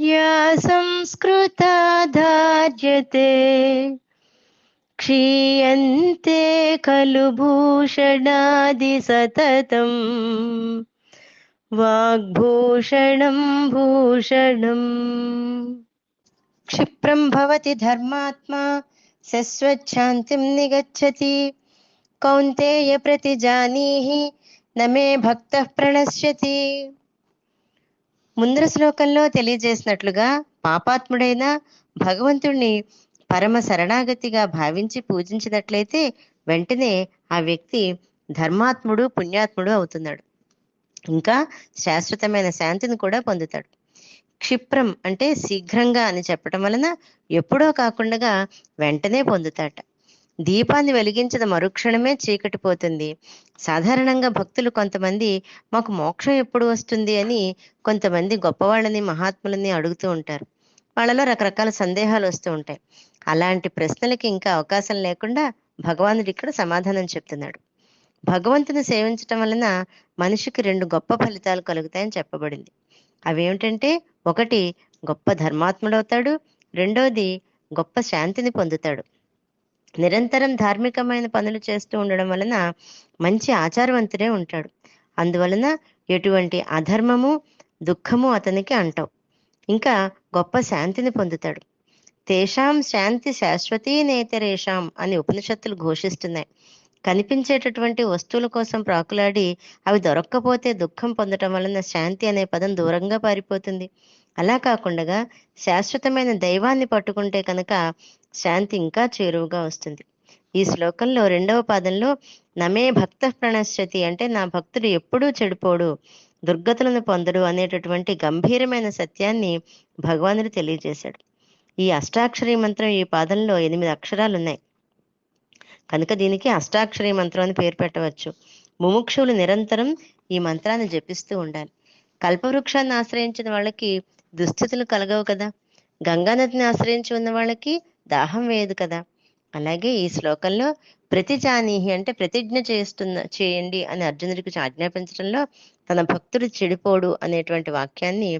या संस्कृता धार्यते क्षीयन्ते खलु भूषणादि सततम्। वाग्भूषणं भूषणं क्षिप्रं भवति धर्मात्मा, सस्वच्छान्तिं निगच्छति। कौन्तेय प्रतिजानीहि, न मे भक्तः प्रणश्यति। ముందర శ్లోకంలో తెలియజేసినట్లుగా పాపాత్ముడైన భగవంతుణ్ణి పరమ శరణాగతిగా భావించి పూజించినట్లయితే వెంటనే ఆ వ్యక్తి ధర్మాత్ముడు పుణ్యాత్ముడు అవుతున్నాడు. ఇంకా శాశ్వతమైన శాంతిని కూడా పొందుతాడు. క్షిప్రం అంటే శీఘ్రంగా అని చెప్పటం వలన ఎప్పుడో కాకుండా వెంటనే పొందుతాట. దీపాన్ని వెలిగించిన మరుక్షణమే చీకటి పోతుంది. సాధారణంగా భక్తులు కొంతమంది మాకు మోక్షం ఎప్పుడు వస్తుంది? అని కొంతమంది గొప్పవాళ్ళని మహాత్ములని అడుగుతూ ఉంటారు. వాళ్ళలో రకరకాల సందేహాలు వస్తూ ఉంటాయి. అలాంటి ప్రశ్నలకి ఇంకా అవకాశం లేకుండా భగవానుడు ఇక్కడ సమాధానం చెప్తున్నాడు. భగవంతుని సేవించటం వలన మనిషికి రెండు గొప్ప ఫలితాలు కలుగుతాయని చెప్పబడింది. అవేమిటంటే ఒకటి గొప్ప ధర్మాత్ముడవుతాడు రెండోది గొప్ప శాంతిని పొందుతాడు. నిరంతరం ధార్మికమైన పనులు చేస్తూ ఉండడం వలన మంచి ఆచారవంతుడే ఉంటాడు. అందువలన ఎటువంటి అధర్మము దుఃఖము అతనికి అంటావు. ఇంకా గొప్ప శాంతిని పొందుతాడు. తేషాం శాంతి శాశ్వతీ నేతరేషాం అని ఉపనిషత్తులు ఘోషిస్తున్నాయి. కనిపించేటటువంటి వస్తువుల కోసం ప్రాకులాడి అవి దొరక్కపోతే దుఃఖం పొందటం వలన శాంతి అనే పదం దూరంగా పారిపోతుంది. అలా కాకుండా శాశ్వతమైన దైవాన్ని పట్టుకుంటే కనుక శాంతి ఇంకా చేరువుగా వస్తుంది. ఈ శ్లోకంలో రెండవ పాదంలో నమే భక్త ప్రణశ్యతి అంటే నా భక్తుడు ఎప్పుడూ చెడిపోడు దుర్గతులను పొందడు అనేటటువంటి గంభీరమైన సత్యాన్ని భగవానుడు తెలియజేశాడు. ఈ అష్టాక్షరి మంత్రం ఈ పాదంలో ఎనిమిది అక్షరాలు ఉన్నాయి కనుక దీనికి అష్టాక్షరి మంత్రం అని పేరు పెట్టవచ్చు. ముముక్షువులు నిరంతరం ఈ మంత్రాన్ని జపిస్తూ ఉండాలి. కల్పవృక్షాన్ని ఆశ్రయించిన వాళ్ళకి దుస్థితులు కలగవు కదా. గంగానదిని ఆశ్రయించి ఉన్న వాళ్ళకి దాహం వేయదు కదా. అలాగే ఈ శ్లోకంలో ప్రతిజానీహి అంటే ప్రతిజ్ఞ చేస్తున్న చేయండి అని అర్జునుడికి ఆజ్ఞాపించడంలో తన భక్తుడు చెడిపోడు అనేటువంటి వాక్యాన్ని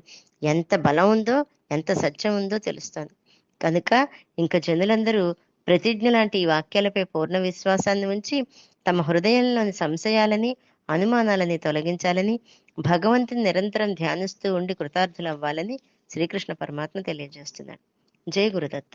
ఎంత బలం ఉందో ఎంత సత్యం ఉందో తెలుస్తోంది. కనుక ఇంకా జనులందరూ ప్రతిజ్ఞ లాంటి ఈ వాక్యాలపై పూర్ణ విశ్వాసాన్ని ఉంచి తమ హృదయంలోని సంశయాలని అనుమానాలని తొలగించాలని భగవంతుని నిరంతరం ధ్యానిస్తూ ఉండి కృతార్థులు అవ్వాలని శ్రీకృష్ణ పరమాత్మ తెలియజేస్తున్నాడు. జై గురుదత్త.